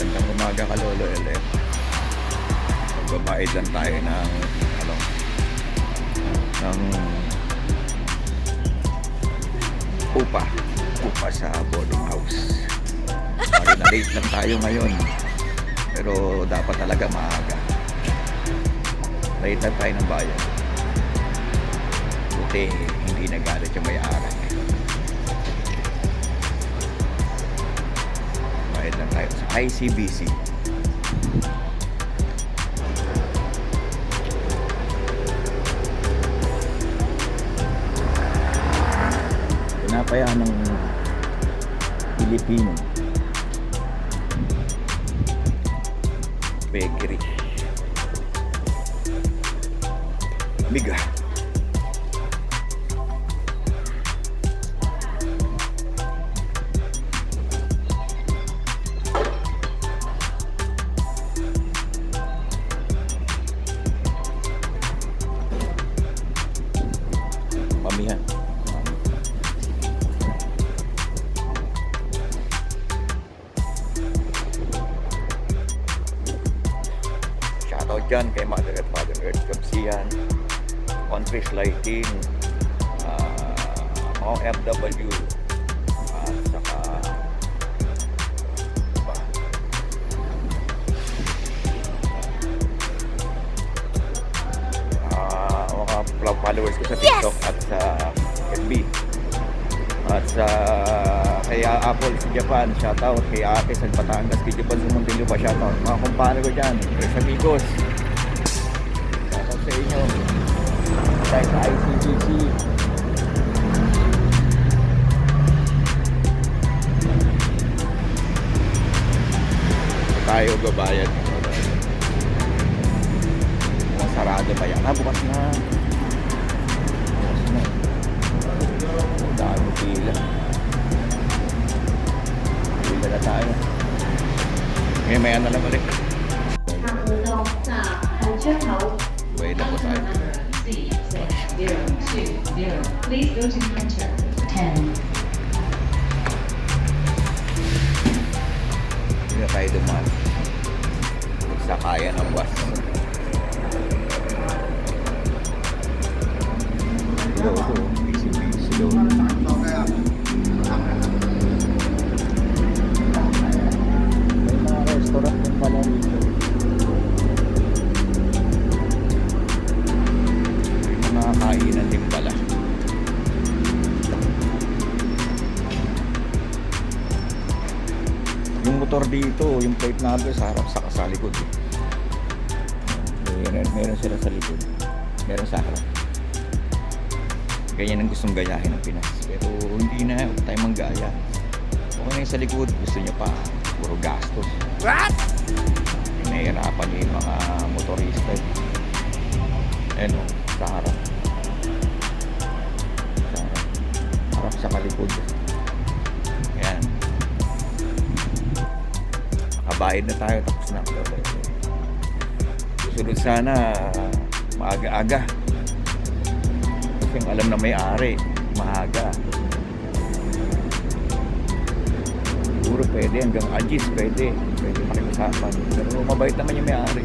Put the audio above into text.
Gandang umaga ka, Lolo LF. Magbabayad lang tayo ng, ano, ng upa. Upa sa boarding house. Sorry na late lang tayo ngayon. Pero dapat talaga maaga. Late lang tayo ng bayan. Buti hindi nagalit yung may-ari. ICBC. Pinapaya ng Pilipino. Bakery. Biga. Pamihan. Shoutout dyan kay Mother at Father Earth Kapsiyan, On Fish Lighting, uh, mga followers ko sa TikTok at sa FB. At sa kay Apple sa Japan, shoutout kay Ate sa Batangas, kay Japan sa Muntinlo pa shoutout. Mga kumpare ko dyan, kay amigos. Shoutout sa inyo. Tayo sa ICGC. Tayo babayad. Mukhang sarado pa yan. Ah, bukas na. May maya ano na lang ulit. Wait na po tayo. Please go to counter 10. na tayo dumaan. Magsakaya ng bus. Yung motor dito, yung plate number sa harap, saka sa likod. eh. Meron, meron sila sa likod. Meron sa harap. Ganyan ang gustong gayahin ng Pinas. Pero hindi na, huwag tayo manggaya. Okay na yung sa likod, gusto niya pa, puro gastos. What? Nahihirapan niya yung mga motorista. Ayan o, sa harap. Sa harap. Harap sa kalikod. Nakabayad na tayo tapos na. Susunod sana maaga-aga. Kasi alam na may-ari, maaga. Siguro pwede hanggang agis pwede. Pwede makiusapan. Pero mabait naman yung may-ari.